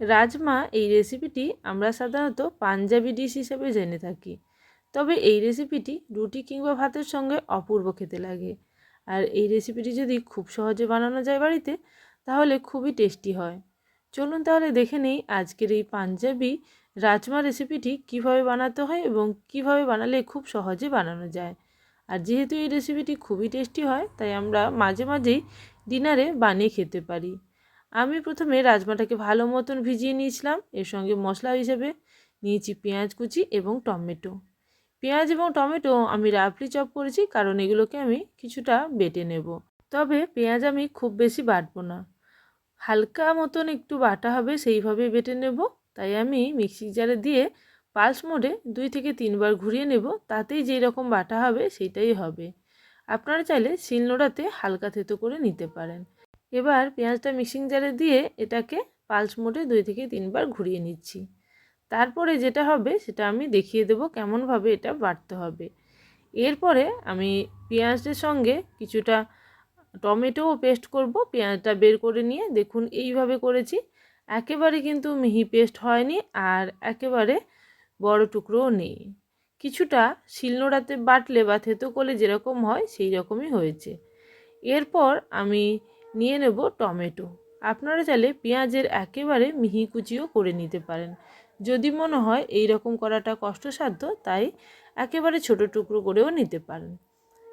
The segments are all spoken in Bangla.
রাজমা এই রেসিপিটি আমরা সাধারণত পাঞ্জাবি ডিশ হিসেবে জেনে থাকি। তবে এই রেসিপিটি রুটি কিংবা ভাতের সঙ্গে অপূর্ব খেতে লাগে। আর এই রেসিপিটি যদি খুব সহজে বানানো যায় বাড়িতে, তাহলে খুবই টেস্টি হয়। চলুন তাহলে দেখে নেই আজকের এই পাঞ্জাবি রাজমা রেসিপিটি কীভাবে বানাতে হয় এবং কীভাবে বানালে খুব সহজে বানানো যায়। আর যেহেতু এই রেসিপিটি খুবই টেস্টি হয়, তাই আমরা মাঝে মাঝেই ডিনারে বানিয়ে খেতে পারি। আমি প্রথমে রাজমাটাকে ভালো মতন ভিজিয়ে নিয়েছিলাম। এর সঙ্গে মশলা হিসেবে নিয়েছি পেঁয়াজ কুচি এবং টমেটো। পেঁয়াজ এবং টমেটো আমি রাফলি চপ করেছি কারণ এগুলোকে আমি কিছুটা বেটে নেব। তবে পেঁয়াজ আমি খুব বেশি বাটবো না। হালকা মতন একটু বাটা হবে সেইভাবে বেটে নেব। তাই আমি মিক্সি জারে দিয়ে পালস মোডে দুই থেকে তিনবার ঘুরিয়ে নেব। তাতেই যেই রকম বাটা হবে সেটাই হবে। আপনারা চাইলে শিলনোড়াতে হালকা থেতো করে নিতে পারেন। এবার পেঁয়াজটা মিক্সিং জারে দিয়ে এটাকে পালস মোডে দুই থেকে তিনবার ঘুরিয়ে নিচ্ছি। তারপরে যেটা হবে সেটা আমি দেখিয়ে দেব কেমনভাবে এটা বাটতে হবে। এরপরে আমি পেঁয়াজের সঙ্গে কিছুটা টমেটোও পেস্ট করব, পেঁয়াজটা বের করে নিয়ে দেখুন এইভাবে করেছি। একেবারে কিন্তু মিহি পেস্ট হয়নি আর একেবারে বড় টুকরোও নেই। কিছুটা শিলনোড়াতে বাটলে বা থেতো করলে যেরকম হয় সেই রকমই হয়েছে। এরপর আমি নিয়ে নেব টমেটো। আপনারা চাইলে পেঁয়াজের একেবারে মিহি কুচিও করে নিতে পারেন। যদি মনে হয় এই রকম করাটা কষ্টসাধ্য, তাই একেবারে ছোট টুকরো করেও নিতে পারেন।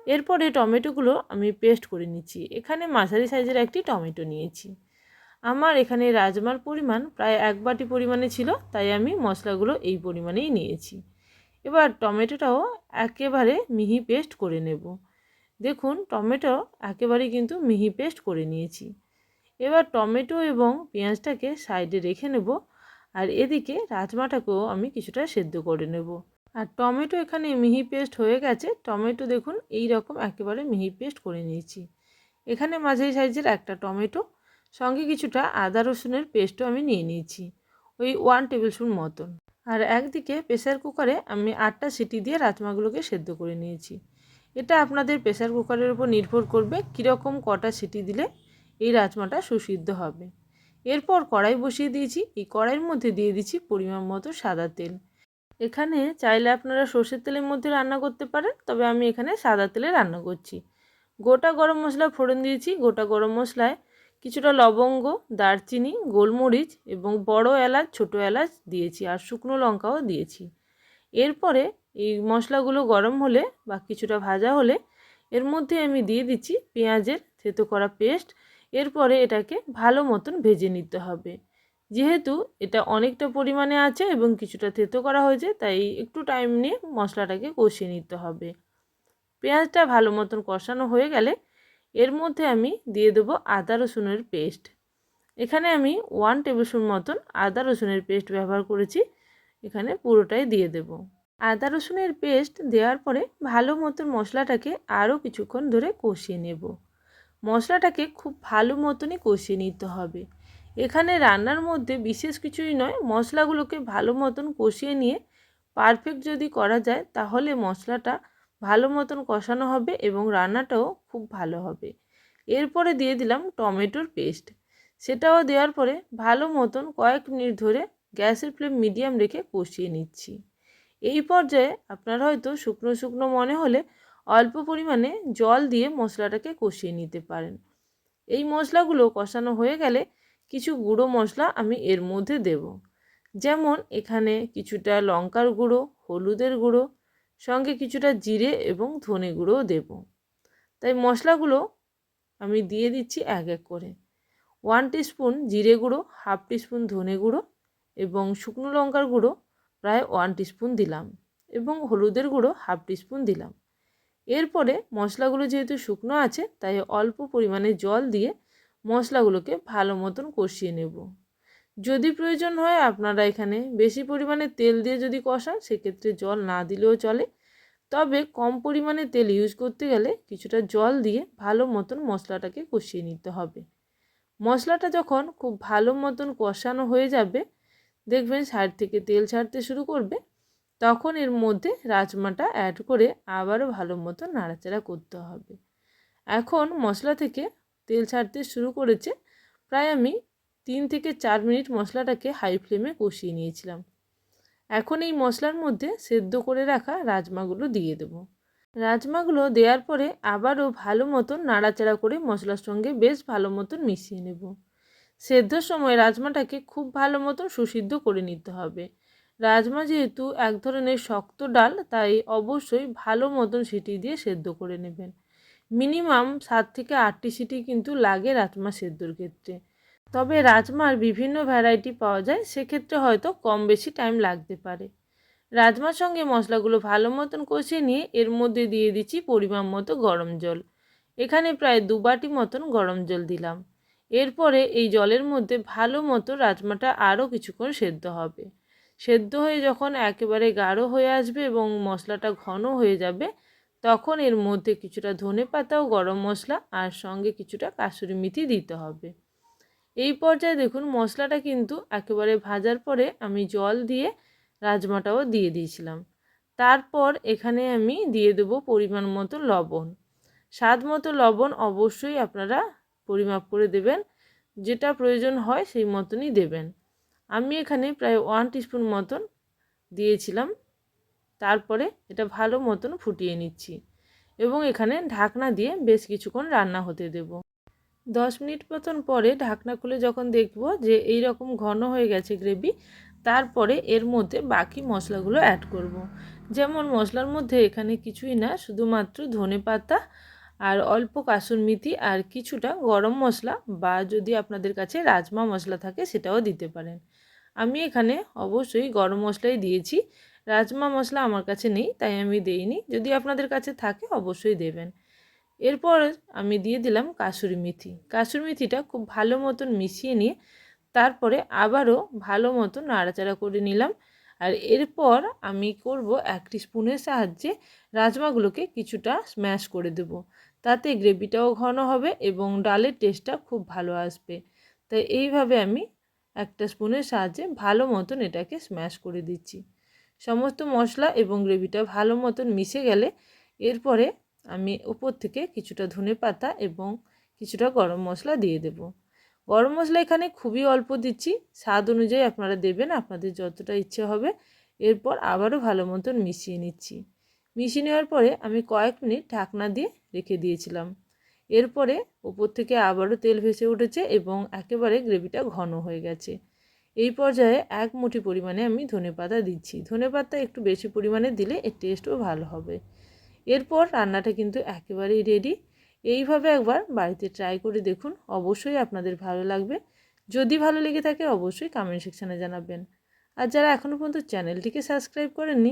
এরপরে টমেটোগুলো আমি পেস্ট করে নিচ্ছি। এখানে মাঝারি সাইজের একটি টমেটো নিয়েছি। আমার এখানে রাজমার পরিমাণ প্রায় এক বাটি পরিমাণে ছিল, তাই আমি মশলাগুলো এই পরিমাণেই নিয়েছি। এবার টমেটোটাও একেবারে মিহি পেস্ট করে নেব। দেখুন, টমেটো একেবারে কিন্তু মিহি পেস্ট করে নিয়েছি। এবার টমেটো এবং পেঁয়াজটাকে সাইডে রেখে নেব আর এদিকে রাজমাটাকেও আমি কিছুটা সেদ্ধ করে নেব। আর টমেটো এখানে মিহি পেস্ট হয়ে গেছে, টমেটো দেখুন এই রকম একেবারে মিহি পেস্ট করে নিয়েছি। এখানে মাঝারি সাইজের একটা টমেটো, সঙ্গে কিছুটা আদা রসুনের পেস্টও আমি নিয়ে নিয়েছি, ওই ওয়ান টেবিল স্পুন মতন। আর একদিকে প্রেসার কুকারে আমি আটটা সিটি দিয়ে রাজমাগুলোকে সেদ্ধ করে নিয়েছি। এটা আপনাদের প্রেসার কুকারের উপর নির্ভর করবে কীরকম কটা সিটি দিলে এই রাজমাটা সুসিদ্ধ হবে। এরপর কড়াই বসিয়ে দিয়েছি, এই কড়াইয়ের মধ্যে দিয়ে দিচ্ছি পরিমাণ মতো সাদা তেল। এখানে চাইলে আপনারা সর্ষের তেলের মধ্যে রান্না করতে পারেন, তবে আমি এখানে সাদা তেলে রান্না করছি। গোটা গরম মশলা ফোড়ন দিয়েছি, গোটা গরম মশলায় কিছুটা লবঙ্গ, দারচিনি, গোলমরিচ এবং বড় এলাচ, ছোটো এলাচ দিয়েছি আর শুকনো লঙ্কাও দিয়েছি। এরপরে এই মশলাগুলো গরম হলে বা কিছুটা ভাজা হলে এর মধ্যে আমি দিয়ে দিচ্ছি পেঁয়াজের থেতো করা পেস্ট। এরপরে এটাকে ভালো মতন ভেজে নিতে হবে। যেহেতু এটা অনেকটা পরিমাণে আছে এবং কিছুটা থেতো করা হয়েছে, তাই একটু টাইম নিয়ে মশলাটাকে কষিয়ে নিতে হবে। পেঁয়াজটা ভালো মতন কষানো হয়ে গেলে এর মধ্যে আমি দিয়ে দেবো আদা রসুনের পেস্ট। এখানে আমি ওয়ান টেবিল স্পুন মতন আদা রসুনের পেস্ট ব্যবহার করেছি। এখানে পুরোটাই দিয়ে দেব। আদা রসুনের পেস্ট দেওয়ার পরে ভালো মতন মশলাটাকে আরও কিছুক্ষণ ধরে কষিয়ে নেব। মশলাটাকে খুব ভালো মতনই কষিয়ে নিতে হবে। এখানে রান্নার মধ্যে বিশেষ কিছুই নয়, মশলাগুলোকে ভালো মতন কষিয়ে নিয়ে পারফেক্ট যদি করা যায়, তাহলে মশলাটা ভালো মতন কষানো হবে এবং রান্নাটাও খুব ভালো হবে। এরপরে দিয়ে দিলাম টমেটোর পেস্ট সেটাও দেওয়ার পরে ভালো মতন কয়েক মিনিট ধরে গ্যাসের ফ্লেম মিডিয়াম রেখে কষিয়ে নিচ্ছি। এই পর্যায়ে আপনার হয়তো শুকনো শুকনো মনে হলে অল্প পরিমাণে জল দিয়ে মশলাটাকে কষিয়ে নিতে পারেন। এই মশলাগুলো কষানো হয়ে গেলে কিছু গুঁড়ো মশলা আমি এর মধ্যে দেব। যেমন এখানে কিছুটা লঙ্কার গুঁড়ো, হলুদের গুঁড়ো, সঙ্গে কিছুটা জিরে এবং ধনে গুঁড়োও দেব। তাই মশলাগুলো আমি দিয়ে দিচ্ছি এক এক করে। ওয়ান স্পুন জিরে গুঁড়ো, হাফ স্পুন ধনে গুঁড়ো এবং শুকনো লঙ্কার গুঁড়ো প্রায় ওয়ান স্পুন দিলাম এবং হলুদের গুঁড়ো হাফ স্পুন দিলাম। এরপরে মশলাগুলো যেহেতু শুকনো আছে, তাই অল্প পরিমাণে জল দিয়ে মশলাগুলোকে ভালো মতন কষিয়ে নেব। যদি প্রয়োজন হয় আপনারা এখানে বেশি পরিমাণে তেল দিয়ে যদি কষান, সেক্ষেত্রে জল না দিলেও চলে। তবে কম পরিমাণে তেল ইউজ করতে গেলে কিছুটা জল দিয়ে ভালো মতন মশলাটাকে কষিয়ে নিতে হবে। মশলাটা যখন খুব ভালো মতন কষানো হয়ে যাবে দেখবেন সাইড থেকে তেল ছাড়তে শুরু করবে, তখন এর মধ্যে রাজমাটা অ্যাড করে আবারও ভালো মতো নাড়াচাড়া করতে হবে। এখন মশলা থেকে তেল ছাড়তে শুরু করেছে, প্রায় আমি তিন থেকে চার মিনিট মশলাটাকে হাই ফ্লেমে কষিয়ে নিয়েছিলাম। এখন এই মশলার মধ্যে সেদ্ধ করে রাখা রাজমাগুলো দিয়ে দেবো। রাজমাগুলো দেওয়ার পরে আবারও ভালো মতন নাড়াচাড়া করে মশলার সঙ্গে বেশ ভালো মতন মিশিয়ে নেব। সেদ্ধর সময় রাজমাটাকে খুব ভালো মতন সুসিদ্ধ করে নিতে হবে। রাজমা যেহেতু এক ধরনের শক্ত ডাল, তাই অবশ্যই ভালো মতন সিটি দিয়ে সেদ্ধ করে নেবেন। মিনিমাম সাত থেকে আটটি সিটি কিন্তু লাগে রাজমা সেদ্ধর ক্ষেত্রে। তবে রাজমার বিভিন্ন ভ্যারাইটি পাওয়া যায়, সেক্ষেত্রে হয়তো কম বেশি টাইম লাগতে পারে। রাজমার সঙ্গে মশলাগুলো ভালো মতন কষিয়ে নিয়ে এর মধ্যে দিয়ে দিচ্ছি পরিমাণ মতো গরম জল। এখানে প্রায় দু বাটি মতন গরম জল দিলাম। এরপরে এই জলের মধ্যে ভালো মতো রাজমাটা আরও কিছুক্ষণ সেদ্ধ হবে। সেদ্ধ হয়ে যখন একেবারে গাঢ় হয়ে আসবে এবং মশলাটা ঘন হয়ে যাবে, তখন এর মধ্যে কিছুটা ধনে পাতা ও গরম মশলা আর সঙ্গে কিছুটা কাসুরি মেথি দিতে হবে। এই পর্যায়ে দেখুন মশলাটা কিন্তু একেবারে ভাজার পরে আমি জল দিয়ে রাজমাটাও দিয়ে দিয়েছিলাম। তারপর এখানে আমি দিয়ে দেবো পরিমাণ মতো লবণ। স্বাদ মতো লবণ অবশ্যই আপনারা পরিমাপ করে দেবেন। যেটা প্রয়োজন হয় সেই মতনই দেবেন। আমি এখানে প্রায় ওয়ান টিস্পুন মতন দিয়েছিলাম। তারপরে এটা ভালো মতন ফুটিয়ে নিচ্ছি এবং এখানে ঢাকনা দিয়ে বেশ কিছুক্ষণ রান্না হতে দেব। দশ মিনিট মতন পরে ঢাকনা খুলে যখন দেখব যে এই রকম ঘন হয়ে গেছে গ্রেভি, তারপরে এর মধ্যে বাকি মশলাগুলো অ্যাড করব। যেমন মশলার মধ্যে এখানে কিছুই না, শুধুমাত্র ধনে পাতা আর অল্প কাসুর মিথি আর কিছুটা গরম মশলা বা যদি আপনাদের কাছে রাজমা মশলা থাকে সেটাও দিতে পারেন। আমি এখানে অবশ্যই গরম মশলাই দিয়েছি। রাজমা মশলা আমার কাছে নেই, তাই আমি দেইনি। যদি আপনাদের কাছে থাকে অবশ্যই দেবেন। এরপর আমি দিয়ে দিলাম কাসুরি মেথি। কাসুরি মেথিটা খুব ভালো মতন মিশিয়ে নিয়ে তারপরে আবারও ভালো মতো নাড়াচাড়া করে নিলাম। আর এরপর আমি করব একটি স্পুনের সাহায্যে রাজমাগুলোকে কিছুটা স্ম্যাশ করে দেব। তাতে গ্রেভিটাও ঘন হবে এবং ডালের টেস্টটা খুব ভালো আসবে। তাই এইভাবে আমি একটা স্পুনের সাহায্যে ভালো মতন এটাকে স্ম্যাশ করে দিচ্ছি। সমস্ত মশলা এবং গ্রেভিটা ভালো মতন মিশে গেলে এরপরে আমি উপর থেকে কিছুটা ধনে পাতা এবং কিছুটা গরম মশলা দিয়ে দেব। গরম মশলা এখানে খুবই অল্প দিচ্ছি, স্বাদ অনুযায়ী আপনারা দেবেন, আপনাদের যতটা ইচ্ছে হবে। এরপর আবারও ভালো মতন মিশিয়ে নিচ্ছি। মিশিয়ে নেওয়ার পরে আমি কয়েক মিনিট ঢাকনা দিয়ে রেখে দিয়েছিলাম। এরপরে ওপর থেকে আবারও তেল ভেসে উঠেছে এবং একেবারে গ্রেভিটা ঘন হয়ে গেছে। এই পর্যায়ে এক মুঠি পরিমাণে আমি ধনে পাতা দিচ্ছি। ধনে পাতা একটু বেশি পরিমাণে দিলে এর টেস্টও ভালো হবে। এরপর রান্নাটা কিন্তু একেবারেই রেডি এইভাবে একবার বাড়িতে ট্রাই করে দেখুন। অবশ্যই আপনাদের ভালো লাগবে। যদি ভালো লেগে থাকে অবশ্যই কমেন্ট সেকশানে জানাবেন। আর যারা এখনও পর্যন্ত চ্যানেলটিকে সাবস্ক্রাইব করেননি